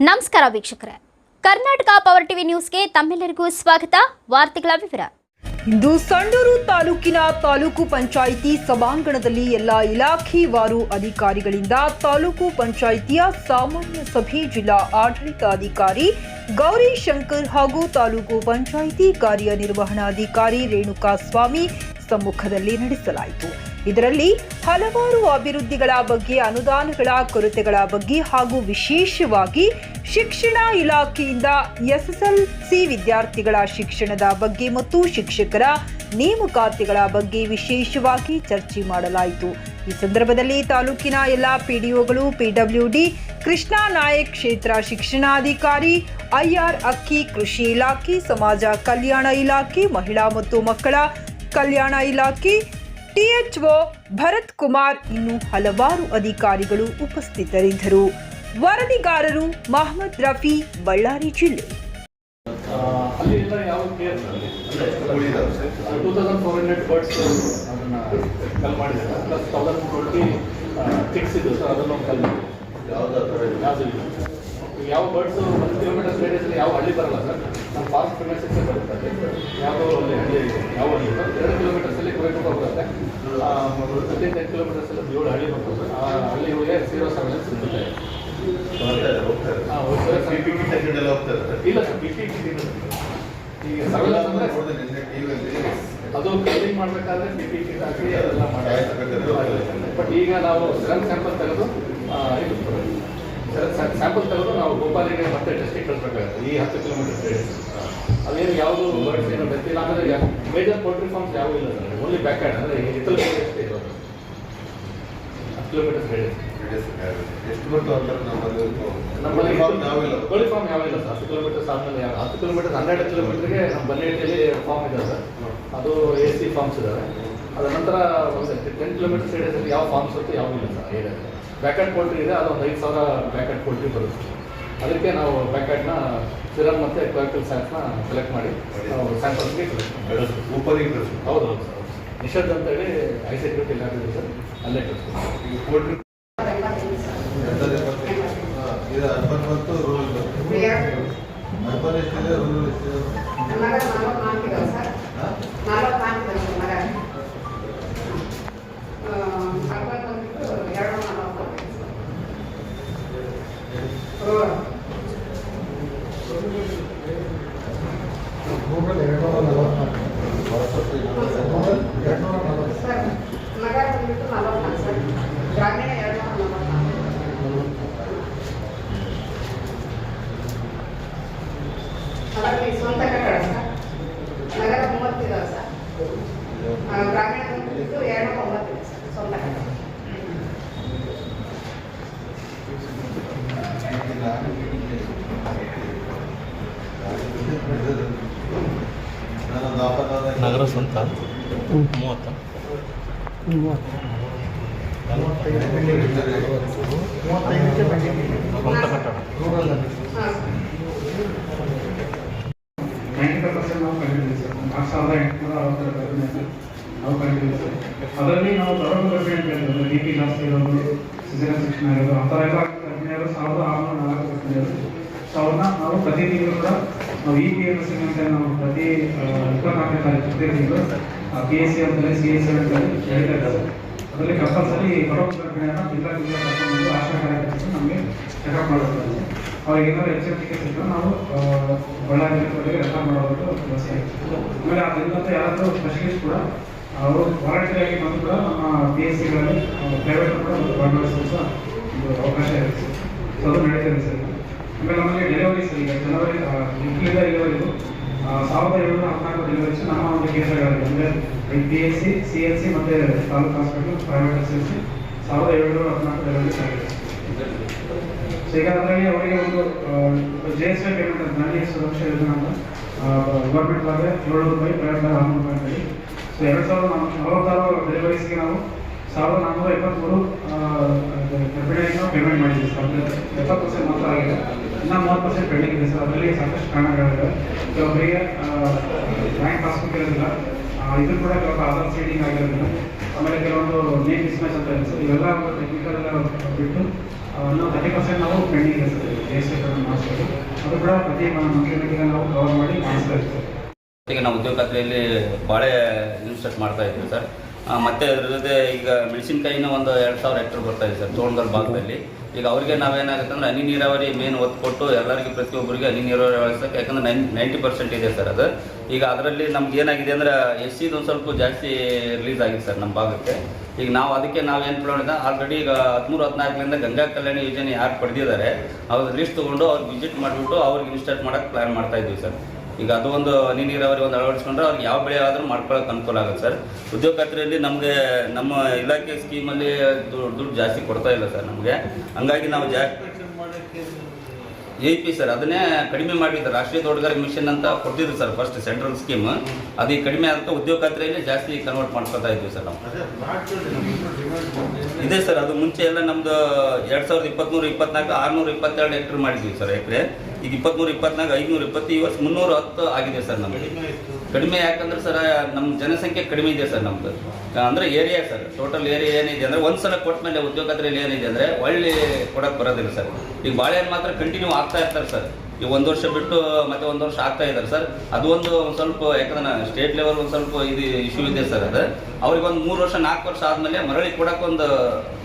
ನಮಸ್ಕಾರ ವೀಕ್ಷಕರೇ. Karnataka power TV ನ್ಯೂಸ್ಗೆ ತಮ್ಮೆಲ್ಲರಿಗೂ ಸ್ವಾಗತ. ವಾರ್ತೆಗಳ ವಿವರ. ಇಂದು ಸಂಡೂರು ತಾಲೂಕಿನ ತಾಲೂಕು ಪಂಚಾಯಿತಿ ಸಭಾಂಗಣದಲ್ಲಿ ಎಲ್ಲ ಇಲಾಖೆವಾರು ಅಧಿಕಾರಿಗಳಿಂದ ತಾಲೂಕು ಪಂಚಾಯಿತಿಯ ಸಾಮಾನ್ಯ ಸಭೆ ಜಿಲ್ಲಾ ಆಡಳಿತಾಧಿಕಾರಿ ಗೌರಿ ಶಂಕರ್ ಹಾಗೂ ತಾಲೂಕು ಪಂಚಾಯಿತಿ ಕಾರ್ಯನಿರ್ವಹಣಾಧಿಕಾರಿ ರೇಣುಕಾ ಸ್ವಾಮಿ ಸಮ್ಮುಖದಲ್ಲಿ ನಡೆಸಲಾಯಿತು. ಇದರಲ್ಲಿ ಹಲವಾರು ಅಭಿವೃದ್ಧಿಗಳ ಬಗ್ಗೆ, ಅನುದಾನಗಳ ಕೊರತೆಗಳ ಬಗ್ಗೆ ಹಾಗೂ ವಿಶೇಷವಾಗಿ ಶಿಕ್ಷಣ ಇಲಾಖೆಯಿಂದ ಎಸ್ಎಸ್ಎಲ್ಸಿ ವಿದ್ಯಾರ್ಥಿಗಳ ಶಿಕ್ಷಣದ ಬಗ್ಗೆ ಮತ್ತು ಶಿಕ್ಷಕರ ನೇಮಕಾತಿಗಳ ಬಗ್ಗೆ ವಿಶೇಷವಾಗಿ ಚರ್ಚೆ ಮಾಡಲಾಯಿತು. ಈ ಸಂದರ್ಭದಲ್ಲಿ ತಾಲೂಕಿನ ಎಲ್ಲ ಪಿಡಿಒಗಳು ಪಿಡಬ್ಲ್ಯೂಡಿ ಕೃಷ್ಣಾ ನಾಯಕ್ ಕ್ಷೇತ್ರ ಶಿಕ್ಷಣಾಧಿಕಾರಿ ಐಆರ್ ಅಕ್ಕಿ ಕೃಷಿ ಇಲಾಖೆ, ಸಮಾಜ ಕಲ್ಯಾಣ ಇಲಾಖೆ, ಮಹಿಳಾ ಮತ್ತು ಮಕ್ಕಳ ಕಲ್ಯಾಣ ಇಲಾಖೆ ಟಿಎಚ್ಒ ಭರತ್ ಕುಮಾರ್ ಇನ್ನು ಹಲವಾರು ಅಧಿಕಾರಿಗಳು ಉಪಸ್ಥಿತರಿದ್ದರು. ವರದಿಗಾರರು ಮಹಮ್ಮದ್ ರಫಿ ಬಳ್ಳಾರಿ ಜಿಲ್ಲೆ. ಇದು ಯಾವ ಬರ್ಡ್ಸ್ ಒಂದು ಕಿಲೋಮೀಟರ್ ರೇಡಿಯಸಲ್ಲಿ ಯಾವ ಹಳ್ಳಿ ಬರಲ್ಲ ಸರ್? ನಮ್ಮ ಫಾಸ್ಟ್ ಪ್ರಿಮೈಸಸ್ ಬರುತ್ತೆ. ಯಾವುದೋ ಅಲ್ಲಿ ಹಳ್ಳಿ ಯಾವ ಹಳ್ಳಿ ಸರ್? ಎರಡು ಕಿಲೋಮೀಟರ್ಸಲ್ಲಿ ಕುವೆಂಪು ಬರುತ್ತೆ. ಫಿಫ್ಟೀನ್ ಟೆನ್ ಕಿಲೋಮೀಟರ್ಸಲ್ಲಿ ಏಳು ಹಳ್ಳಿ ಬರ್ತದೆ ಸರ್. ಆ ಹಳ್ಳಿಗಳಿಗೆ ಸೀರೋ ಸೆವೆನ್ ಸಿಗುತ್ತೆ. ಇಲ್ಲ ಸರ್ ಬಿ ಪಿ ಈಗ ಅಂದರೆ ಅದು ಕಲಿಂಗ್ ಮಾಡಬೇಕಾದ್ರೆ ಬಿ ಪಿ ಕಿಟ್ ಹಾಕಿ ಅದೆಲ್ಲ ಮಾಡಿ ಬಟ್ ಈಗ ನಾವು ಸೆರಮ್ ಸ್ಯಾಂಪಲ್ ತೆಗೆದು ಸ್ಯಾಂಪಲ್ ತೆಗೆದು ನಾವು ಗೋಪಾಲಿಗೆ ಮತ್ತೆ ಟೆಸ್ಟಿಗೆ ಕಳಿಸ್ಬೇಕಾಗುತ್ತೆ. ಈ ಹತ್ತು ಕಿಲೋಮೀಟರ್ ಸೈಡ್ ಅದೇನು ಯಾವುದು ಬರ್ಡ್ಸ್ ಏನು ಬರ್ತಿಲ್ಲ ಅಂದರೆ ಮೇಜರ್ ಪೋಲ್ಟ್ರಿ ಫಾರ್ಮ್ಸ್ ಯಾವೂ ಇಲ್ಲ ಸರ್. ಓನ್ಲಿ ಬ್ಯಾಕ್ ಹ್ಯಾಂಡ್ ಅಂದರೆ ಹಿತ್ತಲ ಅಷ್ಟೇ ಇರೋದು. ಹತ್ತು ಕಿಲೋಮೀಟರ್ ಸರ್ ಎಷ್ಟು ಅಂತ ನಮ್ಮಲ್ಲಿ ನಮ್ಮಲ್ಲಿ ಕೋಳಿ ಫಾರ್ಮ್ ಯಾವಿಲ್ಲ ಸರ್. ಹತ್ತು ಕಿಲೋಮೀಟರ್ ಆದಮೇಲೆ ಯಾವ ಹತ್ತು ಕಿಲೋಮೀಟರ್ ಹನ್ನೆರಡು ಕಿಲೋಮೀಟರ್ಗೆ ನಮ್ಮ ಬನ್ನೇಟಿಯಲ್ಲಿ ಫಾರ್ಮ್ ಇದೆ ಸರ್. ಅದು ಎ ಸಿ ಫಾರ್ಮ್ಸ್ ಇದ್ದಾವೆ ಅದರ ನಂತರ ಒಂದು ಟೆನ್ ಕಿಲೋಮೀಟರ್ ಸೈಡಲ್ಲಿ ಯಾವ ಫಾರ್ಮ್ಸ್ ಇರುತ್ತೆ ಯಾವ ಇಲ್ಲ ಸರ್ ಏರಿಯಾದಲ್ಲಿ ಬ್ಯಾಕೆಟ್ ಪೋಲ್ಟ್ರಿ ಇದೆ ಅದು ಒಂದು ಐದು ಸಾವಿರ ಬ್ಯಾಕೆಟ್ ಪೋಲ್ಟ್ರಿ ಬರುತ್ತೆ. ಅದಕ್ಕೆ ನಾವು ಬ್ಯಾಕೆಟ್ನ ಸಿರಮ್ ಮತ್ತು ಕ್ಲರ್ಕಲ್ ಸ್ಯಾಂಪ್ನ ಸೆಲೆಕ್ಟ್ ಮಾಡಿ ನಾವು ಸ್ಯಾಂಪಲ್ಸ್ಗೆ ಓಪನಿಂಗ್ ಹೌದು ಹೌದು ಸರ್ ನಿಷದ್ ಅಂತೇಳಿ ಐ ಸೆಕ್ಯೂರಿಟಿ ಇದೆ ಸರ್ ಅಲ್ಲೇ ಕಳಿಸ್ತೀವಿ. ಈಗ ಪೋಲ್ಟ್ರಿ ಎಂಟದ ಎಪ್ಪತ್ತೈದು. ಹಾ, ಇದು ಅರ್ಬನ್ ಮತ್ತು ರೂರಲ್ ಅರ್ಬನ್ ಎಷ್ಟಿದೆ ರೂರಲ್ ಎಷ್ಟಿದೆ ನಗರ ನಲವತ್ನಾಲ್ಕಿದೆ ಸರ್ ಹಾ? ನಲವತ್ನಾಲ್ಕಿದೆ ಸರ್ ನಗರ ಅರ್ಬನ್ ಬಂದ್ಬಿಟ್ಟು ಎರಡು ನಲವತ್ನಾಲ್ಕು ರೋಡ್ ಭಾಳ ಸ್ವಲ್ಪ ಇದೆ. ಸರ್ ನಗರ ಬಂದ್ಬಿಟ್ಟು ನಲವತ್ನಾಲ್ಕು ಸರ್ ಗ್ರಾಮೀಣ ಎರಡು ನಲವತ್ನಾಲ್ಕು ಅದರಲ್ಲಿ ಸ್ವಂತ ಕಟ್ಟಡ ಸರ್ ನಗರ ಮೂವತ್ತಿದಾವೆ ಸರ್ ಆ, ಗ್ರಾಮೀಣ ಬಂದ್ಬಿಟ್ಟು ಎರಡು ಒಂಬತ್ತಿದೆ ಸರ್ ಸ್ವಂತ ಕಟ್ಟಡ ಈಗ ನಾನೊಂದು ಆಫರ್ ಆದಾಗ ನಗರ ಮೂವತ್ತ. ಪರ್ಸೆಂಟ್ ನಾವು ಕಂಡಿದ್ದೀವಿ ಸರ್ ಸಾವಿರದ ಎಂಟುನೂರ ಅರವತ್ತರ ಗರ್ಭಿಣಿಯಲ್ಲಿ ನಾವು ಕಂಡಿದ್ದೀವಿ ಸರ್ ಅದರಲ್ಲಿ ನಾವು ಗೌರವ ಗರ್ಭಿಣಿ ಅಂತ ಹೇಳಿದ್ರು ಡಿ ಪಿ ಜಾಸ್ತಿ ಇರೋದು ಸಿಜರನ್ ಶಿಕ್ಷಣ ಇರೋದು ಆ ಥರ ಎಲ್ಲ ಗರ್ಭಿಣಿಯರು ಸಾವಿರದ ಆರುನೂರ ನಾಲ್ಕು ಗರ್ಭಿಣಿಯರು ಸೊ ಅವ್ರನ್ನ ನಾವು ಪ್ರತಿ ತಿಂಗಳು ಕೂಡ ನಾವು ಇ ಪಿ ಎಸ್ ನಾವು ಪ್ರತಿ ಇಪ್ಪತ್ನಾಲ್ಕನೇ ತಾರೀಕು ಪ್ರತಿ ತಿಂಗಳು ಪಿ ಎಸ್ ಸಿ ಅಂತಲೇ ಸಿ ಎಸ್ ಸಿ ಅಂತಲೇ ಹೇಳ್ತಾ ಇದ್ದಾರೆ ಅದರಲ್ಲಿ ಕಂಪಲ್ಸರಿ ಗೌರವ ಜಿಲ್ಲಾ ಜಿಲ್ಲಾ ಕರ್ಕೊಂಡು ಆಶಾ ಕಾರ್ಯಕರ್ತರು ನಮಗೆ ಚೆಕಪ್ ಮಾಡುತ್ತಾರೆ ಅವ್ರಿಗೆ ಏನಾದ್ರು ಎಚ್ಚರಿಕೆ ಸಿಕ್ಕರೆ ನಾವು ಬಳ್ಳಾರಿ ರೆಫರ್ ಮಾಡೋದು ವ್ಯವಸ್ಥೆ ಆ ಆಮೇಲೆ ಅದರಿಂದ ಯಾರಾದರೂ ಸ್ಪೆಷಲಿಸ್ಟ್ ಕೂಡ ಅವರು ವಾರಂಟರಿ ಆಗಿ ಬಂದು ಕೂಡ ನಮ್ಮ ಪಿ ಎಸ್ ಸಿಗಳಲ್ಲಿ ಪ್ರೈವೇಟ್ ಕೂಡ ಒಂದು ಭಾಗವಹಿಸುವ ಸಹ ಒಂದು ಅವಕಾಶ ಇರುತ್ತೆ. ಸೊ ಅದು ನಡೀತಿದೆ ಸರ್. ಆಮೇಲೆ ನಮಗೆ ಡೆಲಿವರಿ ಸರ್ ಈಗ ಜನವರಿ ಇಲ್ಲಿಂದ ಇಲ್ಲಿವರೆಗೂ ಸಾವಿರದ ಏಳ್ನೂರ ಹದಿನಾಲ್ಕು ಡೆಲಿವರೀಸ್ ನಮ್ಮ ಒಂದು ಕೇಂದ್ರಗಳಲ್ಲಿ ಅಂದರೆ P S C C S C ಮತ್ತು taluk hospital private S L C ಸಾವಿರದ ಏಳ್ನೂರ ಹದಿನಾಲ್ಕು ಡೆಲಿವರೀಸ್ ಆಗಿದೆ ಸೊ ಈಗ ಅದರಲ್ಲಿ ಅವರಿಗೆ ಒಂದು ಜೆ ಎಸ್ ಐ ಪೇಮೆಂಟ್ ಅಂತ ನಾಗರಿಕ ಸುರಕ್ಷಾ ಯೋಜನಾ ಅಂತ ಗೌರ್ಮೆಂಟ್ ಬಗ್ಗೆ ಏಳ್ನೂರು ರೂಪಾಯಿ ಪ್ರೈವೇಟ್ ಆರುನೂರು ರೂಪಾಯಿ ಅಂತೇಳಿ. ಸೊ ಎರಡು ಸಾವಿರದ ನಲವತ್ತಾರು ಡೆಲಿವರೀಸ್ಗೆ ನಾವು ಸಾವಿರದ ನಾನ್ನೂರ ಎಪ್ಪತ್ತ್ಮೂರು ಗರ್ಭಿಣಿಯನ್ನು ಪೇಮೆಂಟ್ ಮಾಡಿದ್ದೀವಿ. ಸರ್ ಎಪ್ಪತ್ತು ಪರ್ಸೆಂಟ್ ಮಾತ್ರ ಆಗಿದೆ. ಇನ್ನು ಮೂವತ್ತು ಪರ್ಸೆಂಟ್ ಪೆಂಡಿಂಗ್ ಇದೆ ಸರ್. ಅದರಲ್ಲಿ ಸಾಕಷ್ಟು ಕಾರಣಗಳಿವೆ. ಕೆಲವೊಬ್ಬರಿಗೆ ಬ್ಯಾಂಕ್ ಪಾಸ್ಬುಕ್ ಇರೋದಿಲ್ಲ ಇದು ಕೂಡ ಕೆಲವು ಆಧಾರ್ ಸೀಡಿಂಗ್ ಆಗಿರೋದಿಲ್ಲ ಆಮೇಲೆ ಕೆಲವೊಂದು ನೇಮ್ ಮಿಸ್ಮ್ಯಾಚ್ ಅಂತ ಇದೆ ಸರ್. ಇವೆಲ್ಲ ಟೆಕ್ನಿಕಲ್ ಎಲ್ಲ ಬಿಟ್ಟು ಇನ್ನೂ ತರ್ಟಿ ಪರ್ಸೆಂಟ್ ನಾವು ಪೆಂಡಿಂಗ್ ಇದೆ ಸರ್. ಜಿ ಎಸ್ ಟಿ ಮಾಡಿಸ್ಬೋದು ಅದು ಕೂಡ ಪ್ರತಿ ಮಂತ್ರಿ ನಾವು ಕವರ್ ಮಾಡಿ ಮಾಡಿಸ್ತಾ ಇರ್ತೀವಿ ಈಗ ನಾವು ಉದ್ಯೋಗ ಖಾತ್ರಿಯಲ್ಲಿ ಬಾಳೆ ಇನ್ವೆಸ್ಟ್ ಮಾಡ್ತಾ ಇದ್ದೀವಿ ಸರ್. ಮತ್ತು ಅದ್ರ ಜೊತೆ ಈಗ ಮೆಣಸಿನ್ಕಾಯಿನ ಒಂದು ಎರಡು ಸಾವಿರ ಹೆಕ್ಟರ್ ಬರ್ತಾ ಇದೆ ಸರ್ ತೋರಣಗಲ್ ಭಾಗದಲ್ಲಿ. ಈಗ ಅವ್ರಿಗೆ ನಾವೇನಾಗುತ್ತೆ ಅಂದ್ರೆ ಹನಿ ನೀರಾವರಿ ಮೇನ್ ಒತ್ತು ಕೊಟ್ಟು ಎಲ್ಲರಿಗೂ ಪ್ರತಿಯೊಬ್ಬರಿಗೆ ಹನಿ ನೀರಾವರಿ ಅಳಸಕ್ಕೆ ಯಾಕಂದ್ರೆ ನೈನ್ ನೈಂಟಿ ಪರ್ಸೆಂಟ್ ಇದೆ ಸರ್ ಅದು. ಈಗ ಅದರಲ್ಲಿ ನಮ್ಗೆ ಏನಾಗಿದೆ ಅಂದ್ರೆ ಎಸ್ ಸಿದು ಒಂದು ಸ್ವಲ್ಪ ಜಾಸ್ತಿ ರಿಲೀಸ್ ಆಗಿದೆ ಸರ್ ನಮ್ಮ ಭಾಗಕ್ಕೆ. ಈಗ ನಾವು ಅದಕ್ಕೆ ನಾವು ಏನು ಮಾಡಿದ ಆಲ್ರೆಡಿ ಈಗ ಹದಿಮೂರು, ಹದಿನಾಲ್ಕರಿಂದ ಗಂಗಾ ಕಲ್ಯಾಣ ಯೋಜನೆ ಯಾರು ಪಡೆದಿದ್ದಾರೆ, ಅವ್ರ ಲಿಸ್ಟ್ ತೊಗೊಂಡು ಅವ್ರಿಗೆ ವಿಸಿಟ್ ಮಾಡಿಬಿಟ್ಟು ಅವ್ರಿಗೆ ಇನ್ಸ್ಟಾರ್ಟ್ ಮಾಡೋಕ್ಕೆ ಪ್ಲ್ಯಾನ್ ಮಾಡ್ತಾ ಇದ್ವಿ ಸರ್. ಈಗ ಅದು ಒಂದು ಹನಿ ನೀರಾವರಿ ಒಂದು ಅಳವಡಿಸ್ಕೊಂಡ್ರೆ ಅವ್ರಿಗೆ ಯಾವ ಬೆಳೆ ಆದರೂ ಮಾಡ್ಕೊಳ್ಳೋಕೆ ಅನುಕೂಲ ಆಗುತ್ತೆ ಸರ್. ಉದ್ಯೋಗ ಖಾತ್ರಿಯಲ್ಲಿ ನಮಗೆ ನಮ್ಮ ಇಲಾಖೆ ಸ್ಕೀಮಲ್ಲಿ ದುಡ್ಡು ಜಾಸ್ತಿ ಕೊಡ್ತಾ ಇಲ್ಲ ಸರ್ ನಮಗೆ. ಹಂಗಾಗಿ ನಾವು ಜಾಸ್ತಿ ಎ ಪಿ ಸರ್, ಅದನ್ನೇ ಕಡಿಮೆ ಮಾಡಿದ್ದಾರೆ. ರಾಷ್ಟ್ರೀಯ ತೋಟಗಾರಿಕೆ ಮಿಷನ್ ಅಂತ ಕೊಟ್ಟಿದ್ರು ಸರ್ ಫಸ್ಟ್ ಸೆಂಟ್ರಲ್ ಸ್ಕೀಮ್ ಅದು ಕಡಿಮೆ ಅದಕ್ಕೆ ಉದ್ಯೋಗ ಖಾತ್ರಿಯಲ್ಲಿ ಜಾಸ್ತಿ ಕನ್ವರ್ಟ್ ಮಾಡ್ಕೊತಾ ಇದ್ವಿ ಸರ್ ನಾವು. ಇದೆ ಸರ್, ಅದು ಮುಂಚೆ ಎಲ್ಲ ನಮ್ದು ಎರಡು ಸಾವಿರದ ಇಪ್ಪತ್ಮೂರು, ಇಪ್ಪತ್ನಾಲ್ಕು, ಆರುನೂರ, ಇಪ್ಪತ್ತೆರಡು ಎಕ್ಟ್ರ್ ಮಾಡಿದ್ವಿ ಸರ್ ಎಕರೆ. ಈಗ ಇಪ್ಪತ್ಮೂರು ಇಪ್ಪತ್ನಾಲ್ಕು ಐದುನೂರ ಇಪ್ಪತ್ತು ಈ ವರ್ಷ ಮುನ್ನೂರ ಹತ್ತು ಆಗಿದೆ ಸರ್ ನಮಗೆ ಕಡಿಮೆ ಯಾಕಂದ್ರೆ ಸರ್ ನಮ್ಮ ಜನಸಂಖ್ಯೆ ಕಡಿಮೆ ಇದೆ ಸರ್ ನಮ್ದು. ಅಂದ್ರೆ ಏರಿಯಾ ಸರ್ ಟೋಟಲ್ ಏರಿಯಾ ಏನಿದೆ ಅಂದ್ರೆ ಒಂದ್ಸಲ ಕೊಟ್ಟ ಮೇಲೆ ಉದ್ಯೋಗದಲ್ಲಿ ಏನಿದೆ ಅಂದ್ರೆ ಒಳ್ಳೆ ಕೊಡಕ್ಕೆ ಬರೋದಿಲ್ಲ ಸರ್. ಈಗ ಬಾಳೆಹಣ್ಣು ಮಾತ್ರ ಕಂಟಿನ್ಯೂ ಆಗ್ತಾ ಇರ್ತಾರೆ ಸರ್. ಈಗ ಒಂದು ವರ್ಷ ಬಿಟ್ಟು ಮತ್ತೆ ಒಂದು ವರ್ಷ ಆಗ್ತಾ ಇದ್ದಾರೆ ಸರ್. ಅದು ಒಂದು ಒಂದ್ ಸ್ವಲ್ಪ ಯಾಕಂದ್ರೆ ಸ್ಟೇಟ್ ಲೆವೆಲ್ ಒಂದು ಸ್ವಲ್ಪ ಇದು ಇಶ್ಯೂ ಇದೆ ಸರ್ ಅದು. ಅವ್ರಿಗೆ ಒಂದು ಮೂರು ವರ್ಷ ನಾಲ್ಕು ವರ್ಷ ಆದಮೇಲೆ ಮರಳಿ ಕೊಡಕ್ಕೆ ಒಂದು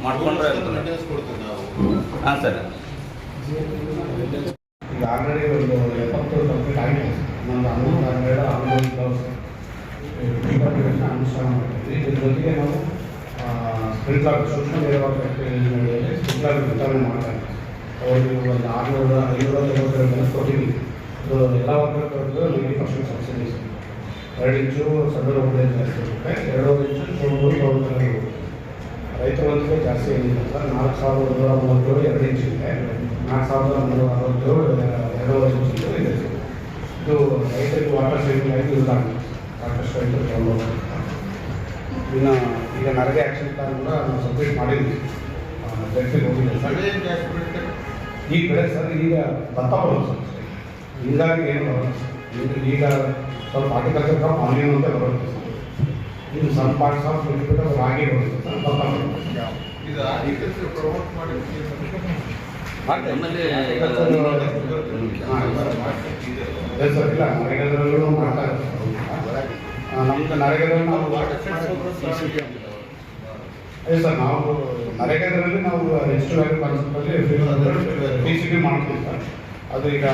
ಮಾಡ್ಕೊಂಡ್ರೆ ಹಾಂ ಸರ್. ಈಗ ಆಲ್ರೆಡಿ ಒಂದು ಎಪ್ಪತ್ತು ಕಂಪ್ಲೀಟ್ ಆಗಿದೆ. ನಮ್ಮ ಹನ್ನೊಂದು, ಹನ್ನೆರಡು, ಹನ್ನೊಂದು ಬ್ಲೌಸ್ ಡಿಪಾರ್ಟ್ಮೆಂಟ್ನ ಅನುಷ್ಠಾನ ಮಾಡ್ತೀವಿ. ಇದ್ರ ಜೊತೆಗೆ ನಾವು ಸ್ಪ್ರಿಂಕ್ಲರ್ ಸೂಕ್ಷ್ಮ ನೀರಾವರಿ ಯೋಜನೆಯಲ್ಲಿ ಸ್ಪ್ರಿಂಕ್ಲರ್ ವಿತರಣೆ ಮಾಡ್ತಾ ಅವರಿಗೆ ಒಂದು ಆರುನೂರ, ಐನೂರ ಐವತ್ತೆರಡು ಜನ ಕೊಟ್ಟಿದ್ದೀವಿ. ಅದು ಎಲ್ಲ ವರ್ಗದವ್ರಿಗೂ ನೈಂಟಿ ಪರ್ಸೆಂಟ್ ಸಬ್ಸಿಡಿ ಎರಡು ಇಂಚು ಸಣ್ಣ ಒಂದೇ ಜಾಸ್ತಿ ಎರಡೂವರೆ ಇಂಚು ಮೂರು ರೋಗದಲ್ಲಿ ರೈತ ಬಂಧುಗೆ ಜಾಸ್ತಿ ಏನಿಲ್ಲ ಸರ್ ನಾಲ್ಕು ಸಾವಿರದ ನೂರ ಮೂವತ್ತೇಳು ಎರಡು ಇಂಚ್ ಇದೆ ನಾಲ್ಕು ಸಾವಿರದ ಮುನ್ನೂರ ಅರವತ್ತೇಳು ಎರಡೂವರೆ ಇಂಚ್ ಇದೆ ಇದು ರೈತರಿಗೆ ವಾಟರ್ ಸೇವಿಂಗ್ ಆಗಿ ಯೂಸ್ ಆಗುತ್ತೆ ಸಾಕಷ್ಟು ರೈತರು ತಗೊಂಡು ಇನ್ನು ಈಗ ನರೇಗಾ ಆ್ಯಕ್ಷನ್ ಪ್ಲಾನ್ ಕೂಡ ನಾವು ಸಬ್ಮಿಟ್ ಮಾಡಿದ್ವಿ ಜಡ್ಜಿಗೆ ಹೋಗಿದೆ ಸರ್ ಬೆಳೆ ಜಾಸ್ತಿ ಬೆಳಿತಾರೆ ಈ ಬೆಳೆ ಸರ್ ಈಗ ಭತ್ತ ಬರೋದು ಸರ್ ಹೀಗಾಗಿ ಏನು ಬರೋದು ಸರ್. ಈಗ ಈಗ ಸ್ವಲ್ಪ ಅಗ್ರಿಕಲ್ಚರ್ ಕ್ರಾಪ್ ಆನಿಯನ್ ಅಂತ ಬರುತ್ತೆ ಸರ್ ಇದು ಸಮ್ ಪಾರ್ಟ್ಸ್ ಆಫ್ ಬಿಟ್ಟು ರಾಗಿ ಬರುತ್ತೆ ಸರ್ ಭತ್ತ ಬರುತ್ತೆ ಇದು ಅಗ್ರಿಕಲ್ಚರ್ ಪ್ರಮೋಟ್ ಮಾಡಿ ನರೇಗಾದಲ್ಲೂ ಮಾಡ್ತಾ ಇರ್ತಾರೆ ನಮ್ದು ನರೇಗಾದಲ್ಲಿ ನಾವು ಅದೇ ಸರ್ ನಾವು ನರೇಗಾದಲ್ಲಿ ನಾವು ರಿಜಿಸ್ಟರ್ ವ್ಯಾಲ್ಯೂ ಕಾನ್ಸೆಪ್ಟಲ್ಲಿ ಪಿ ಸಿ ಬಿ ಮಾಡ್ತೀವಿ ಸರ್. ಅದು ಈಗ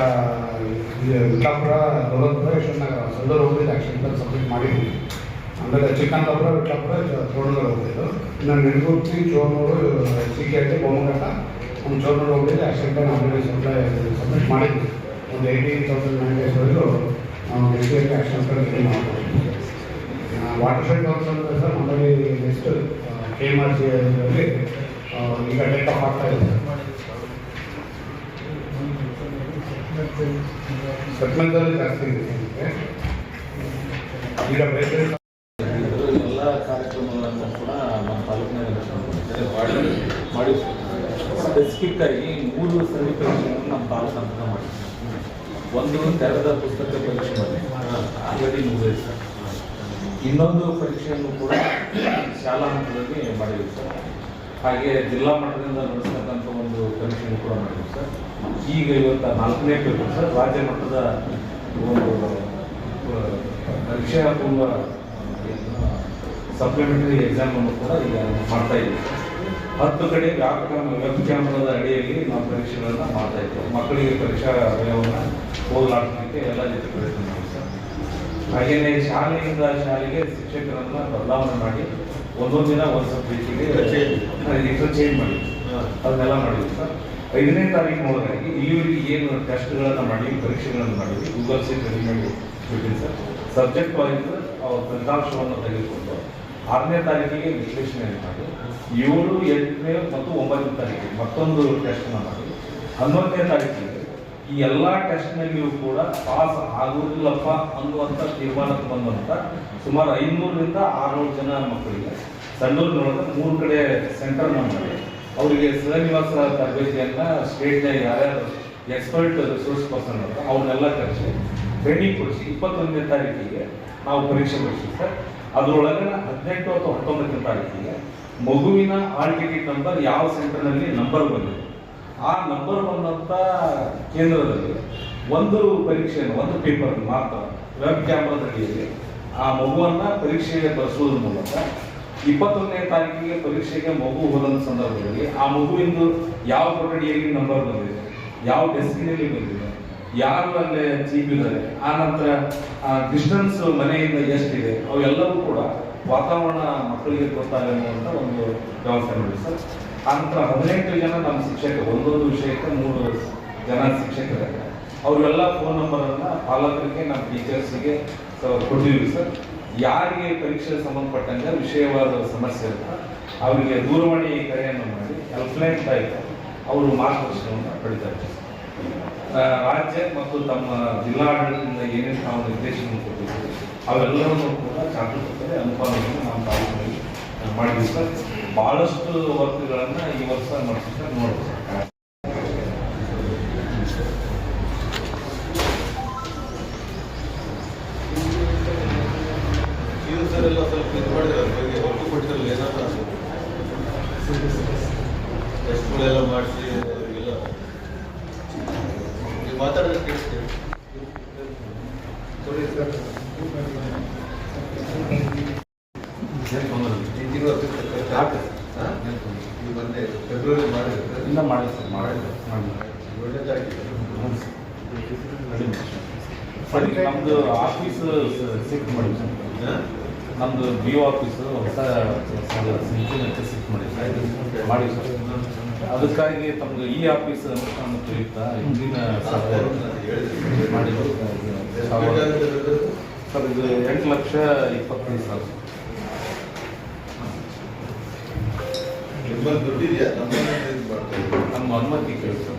ವಿಜಾಪುರ ದೊಡ್ಡಪುರ ಯಶವಂತನಗರ ಸಂದೂರು ಹೋಗಿ ಆಕ್ಷನ್ ಪ್ಲಾನ್ ಸಬ್ಮಿಟ್ ಮಾಡಿದ್ವಿ ಆಮೇಲೆ ಲಬ್ರ ವಿಟ್ಲಾಪುರ ಚೋರ್ನೂರು ಹೋಗಿದ್ದು ಇನ್ನು Nidagurthi Chornur C K T Bommaghatta. ನಮ್ಮ ಚೋರ್ನೂರು ಹೋಗಿದ್ದು ಪ್ಲಾನ್ ಆಲ್ರೆಡಿ ಸಪ್ಲೈ, ಸಬ್ಮಿಟ್ ಮಾಡಿದ್ವಿ. ಒಂದು ಏಯ್ಟೀನ್ ತೌಸಂಡ್ ನೈನ್ ಡೇಸ್ವರೆಗೂ ನಾವು ನೆಕ್ಸ್ಟ್ ಇಯರ್ಗೆ ಆಕ್ಷನ್ ಮಾಡ್ತೀವಿ ವಾಟರ್ ಶೆಡ್ ವರ್ಕ್ಸ್ ಅಂದರೆ ಸರ್ ನಮ್ಮಲ್ಲಿ next K M R C ಈಗ ಟೇಕ್ ಆಫ್ ಆಗ್ತಾ ಇದೆ ಸೆಟ್ಮೆಂಟಲ್ಲಿ ಜಾಸ್ತಿ ಇದೆ. ಈಗ ಬೇರೆ ಎಲ್ಲ ಕಾರ್ಯಕ್ರಮಗಳನ್ನು ಕೂಡ ನಮ್ಮ ತಾಲೂಕಿನಲ್ಲಿ ನಡೆಸ್ಕೊಂಡು ಮಾಡಿ ಮಾಡಿ ಸ್ಪೆಸಿಫಿಕ್ ಆಗಿ ಮೂರು ಸರಿ ಪರೀಕ್ಷೆಗಳನ್ನು ನಮ್ಮ ಬಹಳ ಸಂಪನ್ನ ಮಾಡಿದ್ವಿ ಒಂದು ತೆರೆದ ಪುಸ್ತಕ ಪರೀಕ್ಷೆ ಮಾಡಿ. ಆಲ್ರೆಡಿ ಮುಗಿದಿದೆ ಸರ್. ಇನ್ನೊಂದು ಪರೀಕ್ಷೆಯನ್ನು ಕೂಡ ಶಾಲಾ ಹಂತದಲ್ಲಿ ಮಾಡಿದ್ವಿ ಸರ್. ಹಾಗೆ ಜಿಲ್ಲಾ ಮಟ್ಟದಿಂದ ನಡೆಸ್ತಕ್ಕಂಥ ಒಂದು ಪರೀಕ್ಷೆಯನ್ನು ಕೂಡ ಮಾಡಿದ್ವಿ ಸರ್. ಈಗ ಇವತ್ತು ನಾಲ್ಕನೇ ಪೇಪರ್ ಸರ್. ರಾಜ್ಯ ಮಟ್ಟದ ಒಂದು ಪರೀಕ್ಷೆ ತುಂಬ ಸಪ್ಲಿಮೆಂಟರಿ ಎಕ್ಸಾಮನ್ನು ಕೂಡ ಈಗ ಮಾಡ್ತಾ ಇದ್ದೀವಿ ಹತ್ತು ಕಡೆ ವ್ಯಾಪಕ ವೆಬ್ ಕ್ಯಾಮ್ರಾದ ಅಡಿಯಲ್ಲಿ ನಾವು ಪರೀಕ್ಷೆಗಳನ್ನ ಮಾಡ್ತಾ ಇದ್ದೇವೆ ಮಕ್ಕಳಿಗೆ ಪರೀಕ್ಷಾ ವ್ಯಯವನ್ನು ಹೋಗಲಾಡಿಸಲಿಕ್ಕೆ ಎಲ್ಲ ಜೊತೆ ಪ್ರಯತ್ನ ಮಾಡಿ ಸರ್. ಹಾಗೆಯೇ ಶಾಲೆಯಿಂದ ಶಾಲೆಗೆ ಶಿಕ್ಷಕರನ್ನ ಬದಲಾವಣೆ ಮಾಡಿ ಒಂದೊಂದು ದಿನ ಒಂದು ಸಬ್ಜೆಕ್ಟಿಗೆ ಚೇಂಜ್ ಮಾಡಿ ಅದನ್ನೆಲ್ಲ ಮಾಡಿದ್ವಿ ಸರ್. ಐದನೇ ತಾರೀಕು ಒಳಗಾಗಿ ಇಲ್ಲಿವರೆಗೆ ಏನು ಟೆಸ್ಟ್ಗಳನ್ನು ಮಾಡಿ ಪರೀಕ್ಷೆಗಳನ್ನು ಮಾಡಿದ್ವಿ. ಗೂಗಲ್ ಸೀಟ್ ರೆಡಿ ಮಾಡಿ ಸರ್. ಸಬ್ಜೆಕ್ಟ್ ವೈಸ್ ಅವ್ರ ಫಲಿತಾಂಶವನ್ನು ತೆಗೆದುಕೊಂಡು ಆರನೇ ತಾರೀಕಿಗೆ ವಿಶ್ಲೇಷಣೆ ಮಾಡಿ ಏಳು, ಎಂಟನೇ ಮತ್ತು ಒಂಬತ್ತನೇ ತಾರೀಕಿಗೆ ಮತ್ತೊಂದು ಟೆಸ್ಟ್ನ ಮಾಡಿ ಹನ್ನೊಂದನೇ ತಾರೀಕಿಗೆ ಈ ಎಲ್ಲ ಟೆಸ್ಟ್ನಲ್ಲಿಯೂ ಕೂಡ ಪಾಸ್ ಆಗುವುದಿಲ್ಲಪ್ಪ ಅನ್ನುವಂಥ ತೀರ್ಮಾನಕ್ಕೆ ಬಂದಂಥ ಸುಮಾರು ಐನೂರರಿಂದ ಆರುನೂರು ಜನ ಮಕ್ಕಳಿಗೆ ಸಣ್ಣೂರಿನೊಳಗೆ ಮೂರು ಕಡೆ ಸೆಂಟರ್ ಮಾಡಿ ಅವರಿಗೆ ಶ್ರೀನಿವಾಸ ತರಬೇತಿಯನ್ನು ಸ್ಟೇಟ್ನ ಯಾರ್ಯಾರು ಎಕ್ಸ್ಪರ್ಟ್ ರಿಸೋರ್ಸ್ ಪರ್ಸನ್ ಅಂತ ಅವ್ರನ್ನೆಲ್ಲ ಕರೆಸಿ ಟ್ರೈನಿಂಗ್ ಕೊಡಿಸಿ ಇಪ್ಪತ್ತೊಂದನೇ ತಾರೀಕಿಗೆ ನಾವು ಪರೀಕ್ಷೆ ಕೊಡಿಸಿ ಸರ್. ಅದರೊಳಗೆ ಹದಿನೆಂಟು ಅಥವಾ ಹತ್ತೊಂಬತ್ತನೇ ತಾರೀಕಿಗೆ ಮಗುವಿನ ಹಾಲ್ ಟಿಕೆಟ್ ನಂಬರ್ ಯಾವ ಸೆಂಟರ್ನಲ್ಲಿ ನಂಬರ್ ಬಂದಿದೆ. ಆ ನಂಬರ್ ಬಂದಂಥ ಕೇಂದ್ರದಲ್ಲಿ ಒಂದು ಪರೀಕ್ಷೆಯನ್ನು, ಒಂದು ಪೇಪರ್ ಮಾತ್ರ, ವೆಬ್ ಕ್ಯಾಮ್ರಾದಲ್ಲಿ ಆ ಮಗುವನ್ನ ಪರೀಕ್ಷೆಗೆ ಬಳಸುವುದರ ಮೂಲಕ ಇಪ್ಪತ್ತೊಂದನೇ ತಾರೀಕಿಗೆ ಪರೀಕ್ಷೆಗೆ ಮಗು ಹೋದಂಥ ಸಂದರ್ಭದಲ್ಲಿ ಆ ಮಗುವಿಂದು ಯಾವ ಕೊಠಡಿಯಲ್ಲಿ ನಂಬರ್ ಬಂದಿದೆ, ಯಾವ ಡೆಸ್ಕಿನಲ್ಲಿ ಬಂದಿದೆ ಯಾರು ಅಲ್ಲೇ ಜೀವಿದ್ದಾರೆ ಆ ನಂತರ ಡಿಸ್ಟೆನ್ಸ್ ಮನೆಯಿಂದ ಎಷ್ಟಿದೆ, ಅವೆಲ್ಲವೂ ಕೂಡ ವಾತಾವರಣ ಮಕ್ಕಳಿಗೆ ಗೊತ್ತಾಗುವಂಥ ಒಂದು ವ್ಯವಸ್ಥೆ ನೋಡಿ ಸರ್. ಆ ನಂತರ ಹದಿನೆಂಟು ಜನ ನಮ್ಮ ಶಿಕ್ಷಕ ಒಂದೊಂದು ವಿಷಯಕ್ಕೆ ಮೂರು ಜನ ಶಿಕ್ಷಕರಿದ್ದಾರೆ ಅವರೆಲ್ಲ ಫೋನ್ ನಂಬರನ್ನು ಪಾಲಕರಿಗೆ, ನಮ್ಮ ಟೀಚರ್ಸಿಗೆ ಕೊಟ್ಟಿದ್ದೀವಿ ಸರ್. ಯಾರಿಗೆ ಪರೀಕ್ಷೆಗೆ ಸಂಬಂಧಪಟ್ಟಂಗೆ ವಿಷಯವಾದ ಸಮಸ್ಯೆ ಅಂತ ಅವರಿಗೆ ದೂರವಾಣಿ ಕರೆಯನ್ನು ಮಾಡಿ ಹೆಲ್ಪ್ಲೈನ್ ಟೈಪ್ ಅವರು ಮಾರ್ಗದರ್ಶನವನ್ನು ಪಡಿತಾರೆ ರಾಜ್ಯ ಮತ್ತು ತಮ್ಮ ಜಿಲ್ಲಾಡಳಿತದಿಂದ ಏನೇನು ನಾವು ನಿರ್ದೇಶನ ಕೊಟ್ಟಿದ್ದೀವಿ ಅವೆಲ್ಲವನ್ನು ಕೂಡ ಚಾತುರ್ಯತೆ ಅನುಪಾಲನೆಯನ್ನು ನಾವು ತಾಲೂಕಿನಲ್ಲಿ ಮಾಡಿದ್ವಿ ಸರ್ ಭಾಳಷ್ಟು ವರ್ಕ್ಗಳನ್ನು ಈ ವರ್ಷ ಸರ್ ಇದು ಎಲ್ಲ ಸ್ವಲ್ಪ ಬಗ್ಗೆ ಮಾಡಿಸಿ ನೀವು ಮಾತಾಡೋದು ಕೇಳ್ತೀವಿ ಸರಿ ಸರ್ ಏನು ತೊಂದರೆ ಇಲ್ಲ. ಈ ತಿಂಗಳು ಆಗ್ತದೆ. ಹಾಂ ಈ ಮೊನ್ನೆ ಫೆಬ್ರವರಿ ಮಾಡಿದ್ರೆ ಇಲ್ಲ ಮಾಡಿ ಸರ್ ಮಾಡಿದ್ರೆ. ಮಾಡಿ ಒಳ್ಳೆದಾಗಿದೆ ಸರಿ ನಮ್ಮದು ಆಫೀಸ್ ಸಿಕ್ ಮಾಡಿ ನಮ್ಮದು ಬಿ ಆಫೀಸ್ ಹೊಸ ಸಿಕ್ ಮಾಡಿ ಸರ್. ಮಾಡಿ ಸರ್ ಅದಕ್ಕಾಗಿ ತಮ್ಗೆ ಈ ಆಫೀಸ್ ಅನುಷ್ಠಾನ ಪ್ರಯುಕ್ತ ಹಿಂದಿನ ಸರ್ ಇದು ಎಂಟು ಲಕ್ಷ ಇಪ್ಪತ್ತೈದು ಸಾವಿರ ನಮ್ಮ ಅನುಮತಿ ಕೇಳಿ ಸರ್